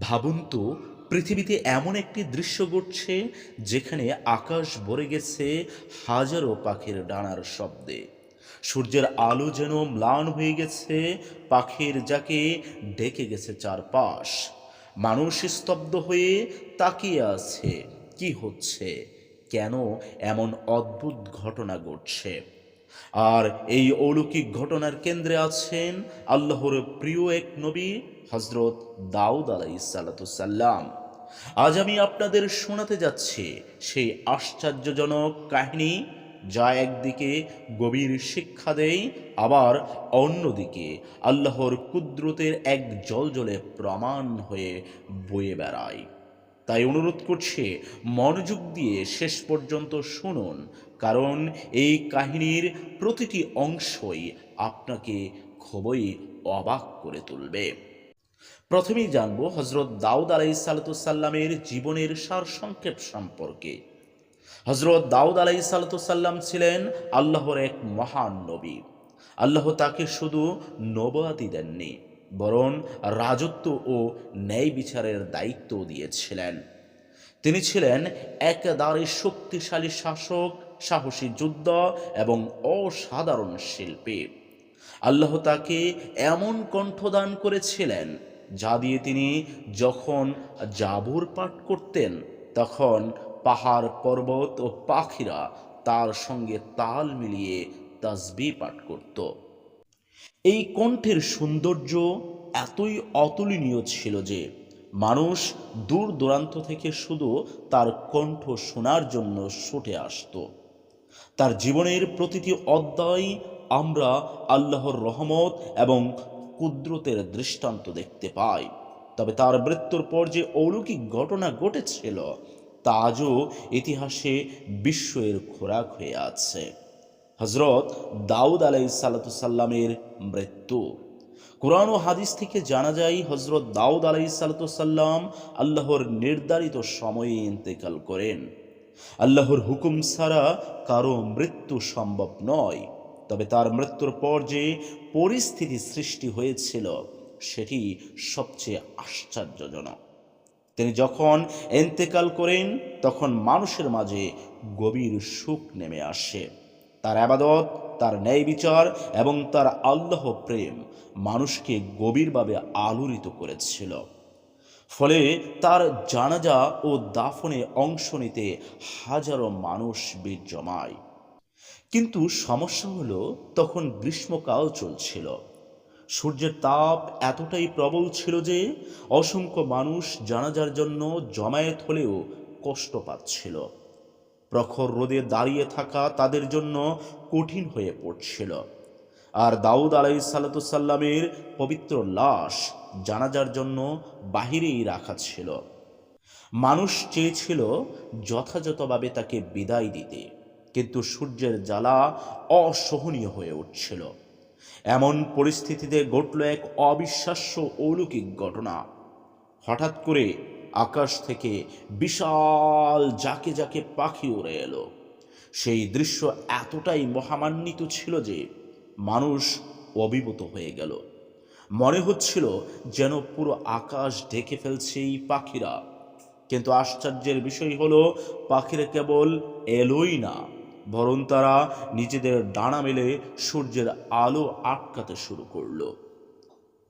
ভাবুন তো, পৃথিবীতে এমন একটি দৃশ্য ঘটছে যেখানে আকাশ ভরে গেছে হাজারো পাখির ডানার শব্দে। সূর্যের আলো যেন ম্লান হয়ে গেছে, পাখির যাকে ডেকে গেছে চারপাশ। মানুষ স্তব্ধ হয়ে তাকিয়ে আছে, কি হচ্ছে? কেন এমন অদ্ভুত ঘটনা ঘটছে? আর এই অলৌকিক ঘটনার কেন্দ্রে আছেন আল্লাহর প্রিয় এক নবী হজরত দাউদ আলাই সাল্লাম আজ আমি আপনাদের শোনাতে যাচ্ছি সেই আশ্চর্যজনক কাহিনী যা একদিকে গভীর শিক্ষা দেয়, আবার অন্যদিকে আল্লাহর কুদরতের এক জলজলে প্রমাণ হয়ে বয়ে বেড়ায়। তাই অনুরোধ করছে, মনোযোগ দিয়ে শেষ পর্যন্ত শুনুন কারণ এই কাহিনীর প্রতিটি অংশই আপনাকে খুবই অবাক করে তুলবে। প্রথমেই জানব হজরত দাউদ আলাই সাল্লামের জীবনের সারসংক্ষেপ সম্পর্কে। হজরত দাউদ আলাই সাল্লাম ছিলেন আল্লাহর এক মহান নবী। আল্লাহ তাকে শুধু নবাতি দেননি, বরং রাজত্ব ও ন্যায় বিচারের দায়িত্ব দিয়েছিলেন। তিনি ছিলেন একেবারে শক্তিশালী শাসক সাহসী যুদ্ধ এবং অসাধারণ শিল্পী। আল্লাহ তাকে এমন কণ্ঠদান করেছিলেন, যা দিয়ে তিনি যখন জাবুর পাঠ করতেন, তখন পাহাড়, পর্বত ও পাখিরা তার সঙ্গে তাল মিলিয়ে তাজবি পাঠ করত। এই কণ্ঠের সৌন্দর্য এতই অতুলনীয় ছিল যে, মানুষ দূর দূরান্ত থেকে শুধু তার কণ্ঠ শোনার জন্য ছুটে আসতো। তার জীবনের প্রতিটি অধ্যায় আমরা আল্লাহর রহমত এবং কুদরতের দৃষ্টান্ত দেখতে পাই। তবে তার মৃত্যুর পর যে অলৌকিক ঘটনা ঘটেছিল, তা আজও ইতিহাসে বিশ্বের খোরাক হয়ে আছে। হজরত দাউদ আলাই সাল্লামের মৃত্যু। কোরআন ও হাদিস থেকে জানা যায় হজরত দাউদ আলাই সাল্লাম আল্লাহর নির্ধারিত সময়ে ইন্তেকাল করেন। আল্লাহর হুকুম ছাড়া কারও মৃত্যু সম্ভব নয়। তবে তার মৃত্যুর পর যে পরিস্থিতি সৃষ্টি হয়েছিল, সেটি সবচেয়ে আশ্চর্যজনক। তিনি যখন এন্তেকাল করেন, তখন মানুষের মাঝে গভীর সুখ নেমে আসে। তার আবাদত, তার ন্যায় বিচার এবং তার আল্লাহ প্রেম মানুষকে গভীরভাবে আলোড়িত করেছিল। ফলে তার জানাজা ও দাফনে অংশ নিতে হাজারো মানুষ বীর জমায় কিন্তু সমস্যা হলো তখন গ্রীষ্মকাল চলছিল। সূর্যের তাপ এতটাই প্রবল ছিল যে অসংখ্য মানুষ জানাজার জন্য জমায়েত হলেও কষ্ট পাচ্ছিল। প্রখর রোদে দাঁড়িয়ে থাকা তাদের জন্য কঠিন হয়ে পড়ছিল। আর দাউদ আলাই সাল্লামের পবিত্র লাশ জানাজার জন্য বাহিরেই রাখা ছিল। মানুষ চেয়েছিল যথাযথভাবে তাকে বিদায় দিতে, কিন্তু সূর্যের জ্বালা অসহনীয় হয়ে উঠছিল। এমন পরিস্থিতিতে ঘটল এক অবিশ্বাস্য অলৌকিক ঘটনা। হঠাৎ করে আকাশ থেকে বিশাল জাকে জাকে পাখি উড়ে এলো। সেই দৃশ্য এতটাই মহামান্বিত ছিল যে মানুষ অভিভূত হয়ে গেল। মনে হচ্ছিল যেন পুরো আকাশ ঢেকে ফেলছে এই পাখিরা। কিন্তু আশ্চর্যের বিষয় হলো, পাখিরা কেবল এলোই না, বরং তারা নিজেদের ডানা মেলে সূর্যের আলো আটকাতে শুরু করল।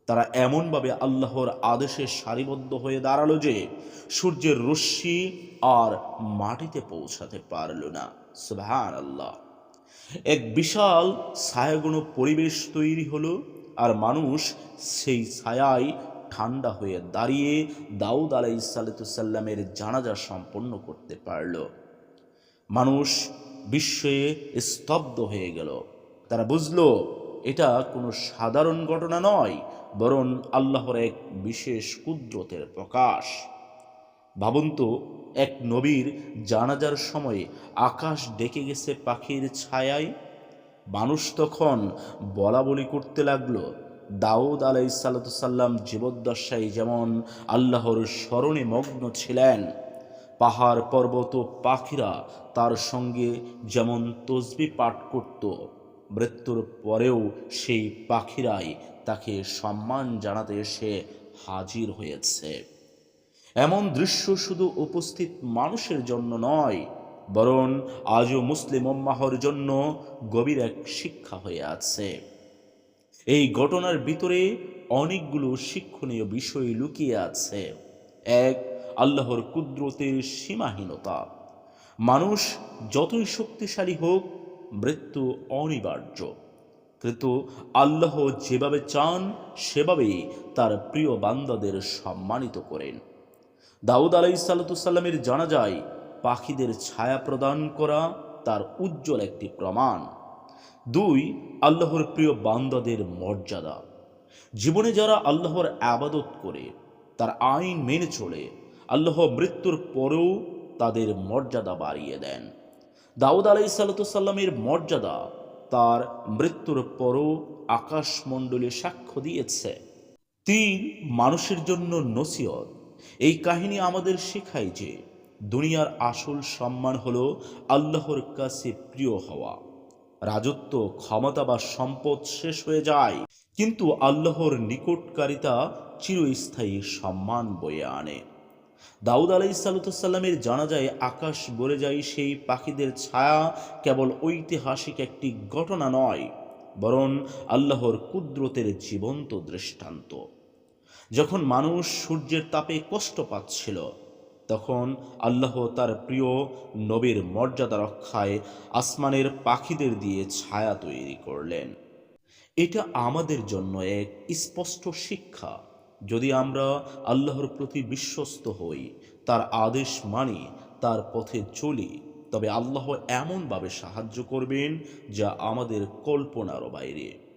তারা এমনভাবে আল্লাহর আদেশে সারিবদ্ধ হয়ে দাঁড়াল যে, সূর্যের রশ্মি আর মাটিতে পৌঁছাতে পারল না। সুবহান আল্লাহ এক বিশাল ছায়াগুণ পরিবেশ তৈরি হলো আর মানুষ সেই ছায়ায় ঠান্ডা হয়ে দাঁড়িয়ে দাউদ আলাই সাল্লামের জানাজা সম্পন্ন করতে পারল। মানুষ বিস্ময়ে স্তব্ধ হয়ে গেল। তারা বুঝলো, এটা কোনো সাধারণ ঘটনা নয়, বরং আল্লাহর এক বিশেষ কুদরতের প্রকাশ। ভাবুন তো এক নবীর জানাজার সময়ে আকাশ ডেকে গেছে পাখির ছায়ায়। মানুষ তখন বলা বলি করতে লাগল, দাউদ আলাই সাল্লাম জীবদ্দশায় যেমন আল্লাহর স্মরণে মগ্ন ছিলেন, পাহাড় পর্বত পাখিরা তার সঙ্গে যেমন তসবি পাঠ করত, মৃত্যুর পরেও সেই পাখিরাই তাকে সম্মান জানাতে এসে হাজির হয়েছে। এমন দৃশ্য শুধু উপস্থিত মানুষের জন্য নয়, বরং আজও মুসলিম উম্মাহর জন্য গভীর এক শিক্ষা হয়ে আছে। এই ঘটনার ভিতরে অনেকগুলো শিক্ষণীয় বিষয় লুকিয়ে আছে। এক, আল্লাহর কুদরতের সীমাহীনতা। মানুষ যতই শক্তিশালী হোক, মৃত্যু অনিবার্য। কিন্তু আল্লাহ যেভাবে চান, সেভাবেই তার প্রিয় বান্দাদের সম্মানিত করেন। দাউদ আলাই সাল্লামের জানা যায় পাখিদের ছায়া প্রদান করা তার উজ্জ্বল একটি প্রমাণ। দুই, আল্লাহর প্রিয় বান্দাদের মর্যাদা। জীবনে যারা আল্লাহর আবাদত করে, তার আইন মেনে চলে, আল্লাহ মৃত্যুর পরেও তাদের মর্যাদা বাড়িয়ে দেন। দাউদ আলাই সাল্লামের মর্যাদা তার মৃত্যুর পরও আকাশমণ্ডলে সাক্ষ্য দিয়েছে। তিন, মানুষের জন্য নসিহত। এই কাহিনী আমাদের শেখায় যে দুনিয়ার আসল সম্মান হলো আল্লাহর কাছে প্রিয় হওয়া। রাজত্ব, ক্ষমতা বা সম্পদ শেষ হয়ে যায়, কিন্তু আল্লাহর নিকটকারিতা চিরস্থায়ী সম্মান বয়ে আনে। দাউদ আলাই সাল্লামের জানা যায় আকাশ বলে যায়, সেই পাখিদের ছায়া কেবল ঐতিহাসিক একটি ঘটনা নয়, বরং আল্লাহর কুদরতের জীবন্ত দৃষ্টান্ত। যখন মানুষ সূর্যের তাপে কষ্ট পাচ্ছিল তখন আল্লাহ তার প্রিয় নবীর মর্যাদা রক্ষায় আসমানের পাখিদের দিয়ে ছায়া তৈরি করলেন। এটা আমাদের জন্য এক স্পষ্ট শিক্ষা। যদি আমরা আল্লাহর প্রতি বিশ্বস্ত হই, তার আদেশ মানি, তার পথে চলি, তবে আল্লাহ এমনভাবে সাহায্য করবেন যা আমাদের কল্পনারও বাইরে।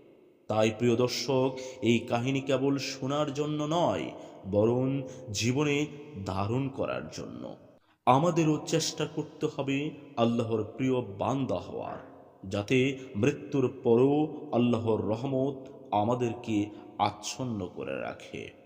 তাই প্রিয় দর্শক, এই কাহিনী কেবল শোনার জন্য নয়, বরং জীবনে ধারণ করার জন্য। আমাদেরও চেষ্টা করতে হবে আল্লাহর প্রিয় বান্দা হওয়ার, যাতে মৃত্যুর পরও আল্লাহর রহমত আমাদেরকে আচ্ছন্ন করে রাখে।